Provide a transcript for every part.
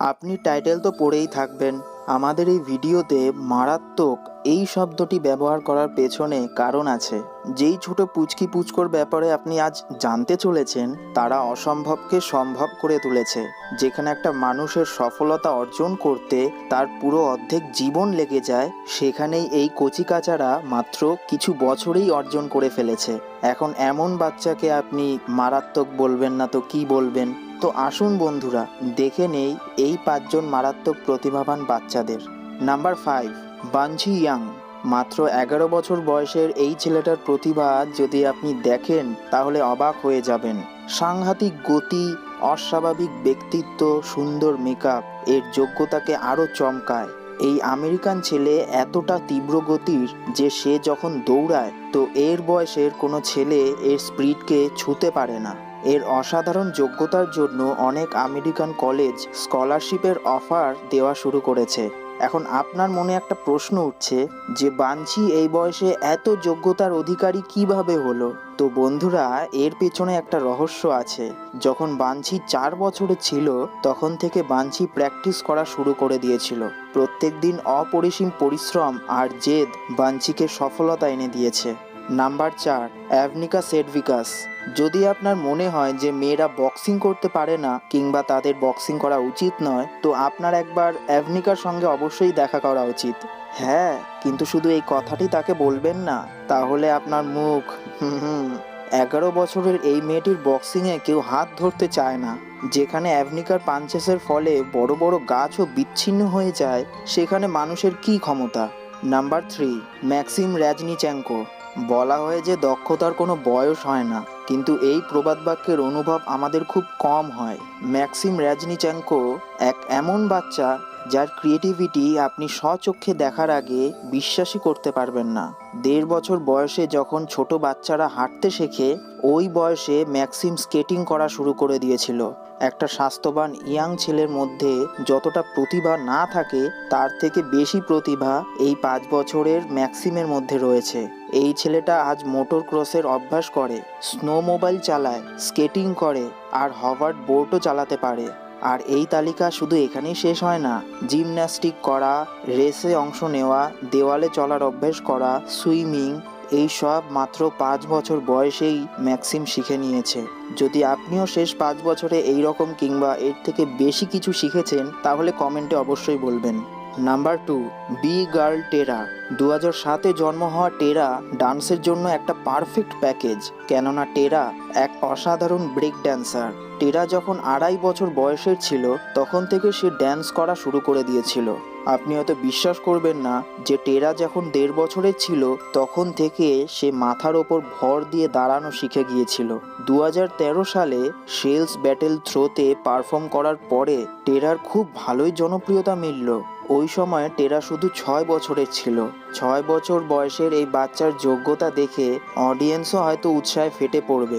আপনি টাইটেল তো পড়েই থাকবেন। আমাদের এই ভিডিওতে মারাত্মক এই শব্দটি ব্যবহার করার পেছনে কারণ আছে। যেই ছোট পুচকি পুচকোর ব্যাপারে আপনি আজ জানতে চলেছেন, তারা অসম্ভবকে সম্ভব করে তুলেছে। যেখানে একটা মানুষের সফলতা অর্জন করতে তার পুরো অর্ধেক জীবন লেগে যায়, সেখানেই এই কচিকাচারা মাত্র কিছু বছরেই অর্জন করে ফেলেছে। এখন এমন বাচ্চাকে আপনি মারাত্মক বলবেন না তো কি বলবেন? তো আসুন বন্ধুরা, দেখে নেই এই পাঁচজন মারাত্মক প্রতিভাবান বাচ্চাদের। নাম্বার ফাইভ বাঞ্ঝি ইয়াং, মাত্র এগারো বছর বয়সের এই ছেলেটার প্রতিভা যদি আপনি দেখেন, তাহলে অবাক হয়ে যাবেন। সাংঘাতিক গতি, অস্বাভাবিক ব্যক্তিত্ব, সুন্দর মেকআপ এর যোগ্যতাকে আরও চমকায়। এই আমেরিকান ছেলে এতটা তীব্র গতির যে সে যখন দৌড়ায়, তো এর বয়সের কোনো ছেলে এর স্পিডকে ছুতে পারে না। এর অসাধারণ যোগ্যতার জন্য অনেক আমেরিকান কলেজ স্কলারশিপের অফার দেওয়া শুরু করেছে। এখন আপনার মনে একটা প্রশ্ন উঠছে যে বাঞ্ছি এই বয়সে এত যোগ্যতার অধিকারী কীভাবে হলো? তো বন্ধুরা, এর পেছনে একটা রহস্য আছে। যখন বাঞ্ছি চার বছরে ছিল, তখন থেকে বাঞ্ছি প্র্যাকটিস করা শুরু করে দিয়েছিল। প্রত্যেক দিন অপরিসীম পরিশ্রম আর জেদ বাঞ্ছিকে সফলতা এনে দিয়েছে। নাম্বার চার, অ্যাভনিকা সেডভিকাস যদি আপনার মনে হয় যে মেয়েরা বক্সিং করতে পারে না কিংবা তাদের বক্সিং করা উচিত নয়, তো আপনার একবার অ্যাভনিকার সঙ্গে অবশ্যই দেখা করা উচিত। হ্যাঁ কিন্তু শুধু এই কথাটি তাকে বলবেন না, তাহলে আপনার মুখ হুম, এগারো বছরের এই মেয়েটির বক্সিংয়ে কেউ হাত ধরতে চায় না। যেখানে অ্যাভনিকার পাঞ্চেসের ফলে বড় বড় গাছও বিচ্ছিন্ন হয়ে যায়, সেখানে মানুষের কি ক্ষমতা? নাম্বার থ্রি, ম্যাক্সিম র্যাজনিচ্যাঙ্কো। বলা হয় যে দক্ষতার কোনো বয়স হয় না, কিন্তু এই প্রবাদ বাক্যের অনুভব আমাদের খুব কম হয়। ম্যাক্সিম র্যাজনিচ্যাঙ্কো এক এমন বাচ্চা যার ক্রিয়েটিভিটি আপনি স্বচক্ষে দেখার আগে বিশ্বাসই করতে পারবেন না। দেড় বছর বয়সে যখন ছোট বাচ্চারা হাঁটতে শেখে, ওই বয়সে ম্যাক্সিম স্কেটিং করা শুরু করে দিয়েছিল। একটা স্বাস্থ্যবান ইয়াং ছেলের মধ্যে যতটা প্রতিভা না থাকে, তার থেকে বেশি প্রতিভা এই পাঁচ বছরের ম্যাক্সিমের মধ্যে রয়েছে। এই ছেলেটা আজ মোটর ক্রসের অভ্যাস করে স্নো মোবাইল চালায়, স্কেটিং করে আর হভার্ড বোর্ডও চালাতে পারে। আর এই তালিকা শুধু এখানেই শেষ হয় না। জিমন্যাস্টিক করা, রেসে অংশ নেওয়া, দেওয়ালে চলার অভ্যেস করা, সুইমিং, এই সব মাত্র পাঁচ বছর বয়সেই ম্যাক্সিম শিখে নিয়েছে। যদি আপনিও শেষ পাঁচ বছরে এই রকম কিংবা এর থেকে বেশি কিছু শিখেছেন, তাহলে কমেন্টে অবশ্যই বলবেন। নাম্বার টু, বি গার্ল টেরা। দু হাজার সাতে জন্ম হওয়া টেরা ডান্সের জন্য একটা পারফেক্ট প্যাকেজ। কেননা টেরা এক অসাধারণ ব্রেক ড্যান্সার টেরা যখন আড়াই বছর বয়সের ছিল, তখন থেকে সে ড্যান্স করা শুরু করে দিয়েছিল। আপনি হয়তো বিশ্বাস করবেন না যে টেরা যখন দেড় বছরের ছিল, তখন থেকে সে মাথার ওপর ভর দিয়ে দাঁড়ানো শিখে গিয়েছিল। দু হাজার তেরো সালে সেলস ব্যাটেল থ্রোতে পারফর্ম করার পরে টেরার খুব ভালোই জনপ্রিয়তা মিলল। ওই সময় টেরা শুধু ছয় বছরের ছিল। ছয় বছর বয়সের এই বাচ্চার যোগ্যতা দেখে অডিয়েন্সও হয়তো উৎসাহে ফেটে পড়বে।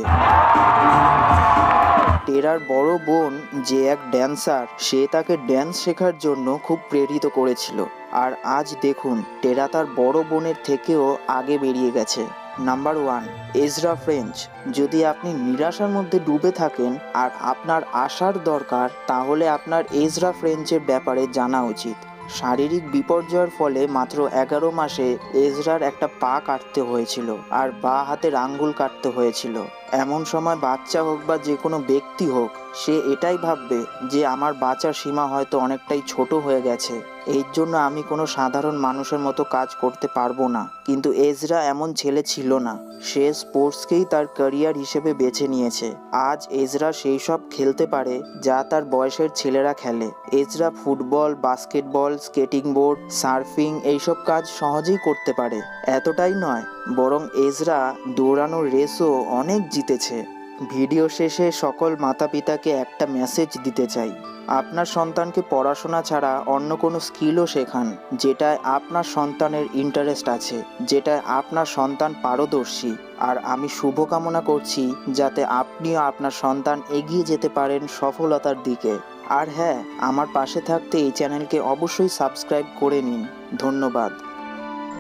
টেরার বড় বোন যে এক ড্যান্সার সে তাকে ড্যান্স শেখার জন্য খুব প্রেরিত করেছিল। আর আজ দেখুন, টেরা তার বড় বোনের থেকেও আগে বেরিয়ে গেছে। নাম্বার ওয়ান এজরা ফ্রেঞ্চ যদি আপনি নিরাশার মধ্যে ডুবে থাকেন আর আপনার আসার দরকার, তাহলে আপনার এজরা ফ্রেঞ্চের ব্যাপারে জানা উচিত। শারীরিক বিপর্যয়ের ফলে মাত্র এগারো মাসে এজরার একটা পা কাটতে হয়েছিল আর বা হাতের আঙ্গুল কাটতে হয়েছিল। এমন সময় বাচ্চা হোক বা যে কোনো ব্যক্তি হোক সে এটাই ভাববে যে আমার বাঁচার সীমা হয়তো অনেকটাই ছোট হয়ে গেছে। এর জন্য আমি কোনো সাধারণ মানুষের মতো কাজ করতে পারব না। কিন্তু এজরা এমন ছেলে ছিল না। সে স্পোর্টসকেই তার ক্যারিয়ার হিসেবে বেছে নিয়েছে। আজ এজরা সেই সব খেলতে পারে যা তার বয়সের ছেলেরা খেলে। Ezra football, basketball, skating board, surfing এইসব কাজ সহজেই করতে পারে। এতটাই নয়, বরং এজরা দৌড়ানোর রেসও অনেক জিতেছে। ভিডিও শেষে সকল মাতা পিতাকে একটা মেসেজ দিতে চাই। আপনার সন্তানকে পড়াশোনা ছাড়া অন্য কোনো স্কিলও শেখান, যেটায় আপনার সন্তানের ইন্টারেস্ট আছে, যেটায় আপনার সন্তান পারদর্শী। আর আমি শুভকামনা করছি যাতে আপনিও আপনার সন্তান এগিয়ে যেতে পারেন সফলতার দিকে। আর হ্যাঁ আমার পাশে থাকতে এই চ্যানেলকে অবশ্যই সাবস্ক্রাইব করে নিন। ধন্যবাদ।